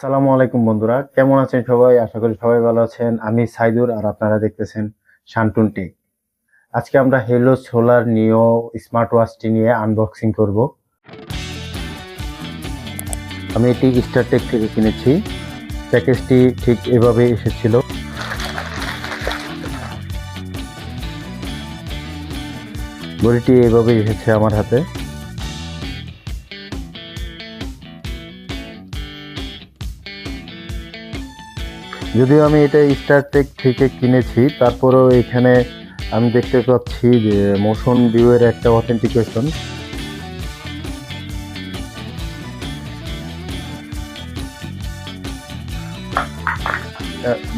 সালামু আলাইকুম বন্ধুরা, কেমন আছেন সবাই? আশা করি সবাই ভালো আছেন। আমি সাইদুর আর আপনারা দেখতেছেন শান্টুন টেক। আজকে আমরা হেলো সোলার নিও স্মার্ট ওয়াচটি নিয়ে আনবক্সিং করব। আমি এটি স্টারটেক থেকে কিনেছি। প্যাকেজটি ঠিক এভাবে এসেছিল। ঘড়িটি এভাবে এসেছে আমার হাতে। যদিও আমি এটা স্টারটেক থেকে কিনেছি, তারপরেও এখানে আমি দেখতে পাচ্ছি যে মোশন ভিউয়ের একটা অথেন্টিকেশন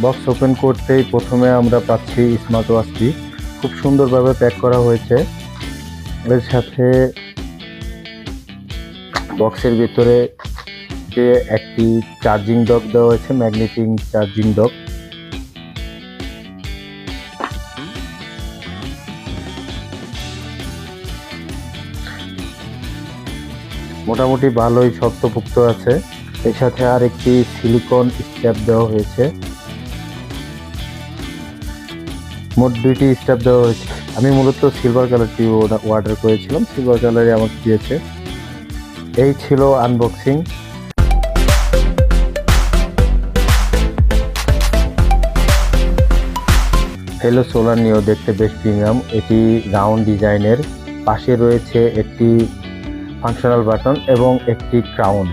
বক্স ওপেন করতেই প্রথমে আমরা পাচ্ছি স্মার্ট ওয়াচটি খুব সুন্দরভাবে প্যাক করা হয়েছে। এর সাথে বক্সের ভিতরে যে একটি চার্জিং ডক দেওয়া হয়েছে ম্যাগনেটিং চার্জিং ডক মোটামুটি ভালোই শক্তপুক্ত আছে। এর সাথে আর একটি সিলিকন স্ট্যাপ দেওয়া হয়েছে। মোট দুইটি স্ট্যাপ দেওয়া হয়েছে। আমি মূলত সিলভার কালারটি অর্ডার করেছিলাম সিলভার কালারে আমাকে দিয়েছে। এই ছিল আনবক্সিং হেলো সোলার নিয়েও দেখতে বেশ প্রিমিয়াম এটি রাউন্ড ডিজাইনের পাশে রয়েছে একটি ফাংশনাল বাটন এবং একটি ক্রাউন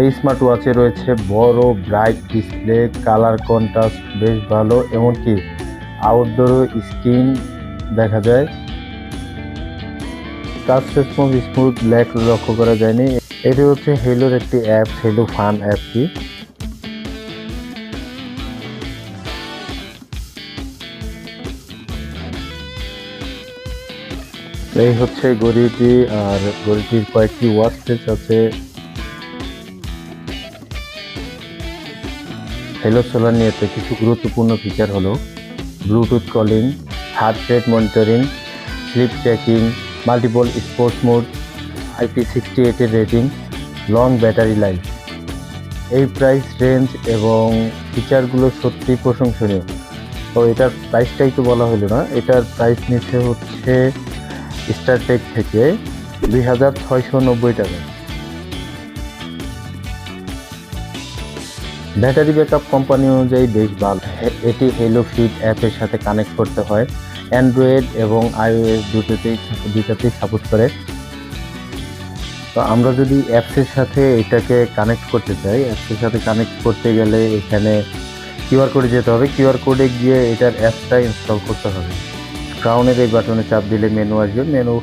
এই স্মার্ট ওয়াচে রয়েছে বড় ব্রাইট ডিসপ্লে কালার কন্ট্রাস্ট বেশ ভালো। এমনকি আউটডোর স্ক্রিন দেখা যায়। টাচ রেসপন্স স্মুথ ল্যাক লক্ষ্য করা যায়নি। এটি হচ্ছে হেলোর একটি অ্যাপ হেলো ফান অ্যাপটি এই হচ্ছে গড়িটি আর গড়িটির কয়েকটি ওয়াচ ফেস আছে। হেলো সোলার নিয়েতে কিছু গুরুত্বপূর্ণ ফিচার হলো। Bluetooth calling heart rate monitoring sleep tracking multiple sports mode IP sixty এইটের রেটিং লং ব্যাটারি লাইফ এই প্রাইস রেঞ্জ এবং ফিচারগুলো সত্যি প্রশংসনীয়। তো এটার প্রাইসটাই তো বলা হলো না, এটার প্রাইস নিচ্ছে হচ্ছে স্টারটেক থেকে দুই হাজার ছয়শো নব্বই টাকা। ব্যাটারি ব্যাকআপ কোম্পানি অনুযায়ী বেশ ভালো। এটি হেলো ফিট অ্যাপের সাথে কানেক্ট করতে হয়। অ্যান্ড্রয়েড এবং আইওএস দুটোতেই দুটাতেই সাপোর্ট করে। তো আমরা যদি অ্যাপসের সাথে এটাকে কানেক্ট করতে চাই অ্যাপসের সাথে কানেক্ট করতে গেলে এখানে কিউআর কোডে যেতে হবে। কিউআর কোডে গিয়ে এটার অ্যাপসটা ইনস্টল করতে হবে। ক্রাউনের এই বাটনে চাপ দিলে মেনু আসবে। মেনু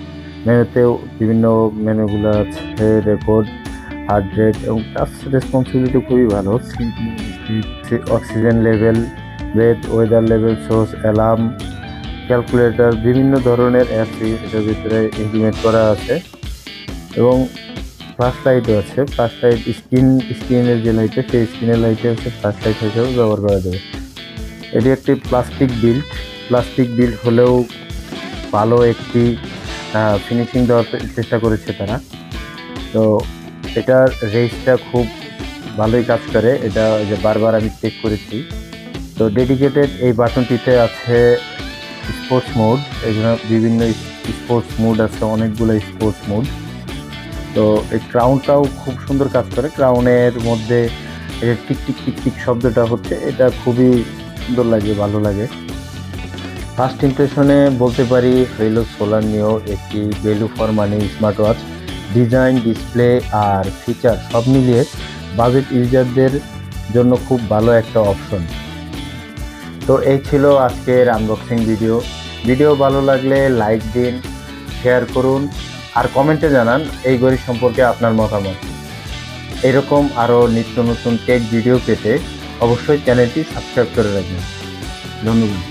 মেনুতেও বিভিন্ন মেনুগুলো আছে রেকর্ড হার্ট রেট এবং টাচ রেসপন্সিবিলিটি খুবই ভালো। Oxygen level breath weather level source alarm calculator, বিভিন্ন ধরনের অ্যাপস এটার ভিতরে ইমপ্লিমেন্ট করা আছে। এবং ফ্লাশ লাইটও আছে। ফ্লাশ লাইট স্ক্রিন স্ক্রিনের যে লাইটে সেই স্ক্রিনের লাইটে হচ্ছে ফ্লাশ লাইট হিসেবে ব্যবহার করা যাবে এটি একটি প্লাস্টিক বিল্ড প্লাস্টিক বিল্ড হলেও ভালো একটি ফিনিশিং দেওয়ার চেষ্টা করেছে তারা। তো এটার রেসটা খুব ভালোই কাজ করে। এটা যে বারবার আমি চেক করেছি। তো ডেডিকেটেড এই বাটনটিতে আছে স্পোর্টস মোড এখানে বিভিন্ন স্পোর্টস মোড আছে, অনেকগুলো স্পোর্টস মোড তো এই ক্রাউনটাও খুব সুন্দর কাজ করে। ক্রাউনের মধ্যে এই টিক টিক টিক টিক শব্দটা হচ্ছে, এটা খুবই সুন্দর লাগে, ভালো লাগে। ফার্স্ট ইমপ্রেশনে বলতে পারি, হইল সোলার নিয়েও একটি value for money smart watch design display R feature সব মিলিয়ে বাজেট ইউজারদের জন্য খুব ভালো একটা অপশন তো এই ছিল আজকের আনবক্সিং ভিডিও ভিডিও ভালো লাগলে লাইক দিন শেয়ার করুন, আর কমেন্টে জানান এই ঘড়ি সম্পর্কে আপনার মতামত। এরকম আরও নিত্য নতুন টেক ভিডিও পেতে অবশ্যই চ্যানেলটি সাবস্ক্রাইব করে রাখবেন। ধন্যবাদ।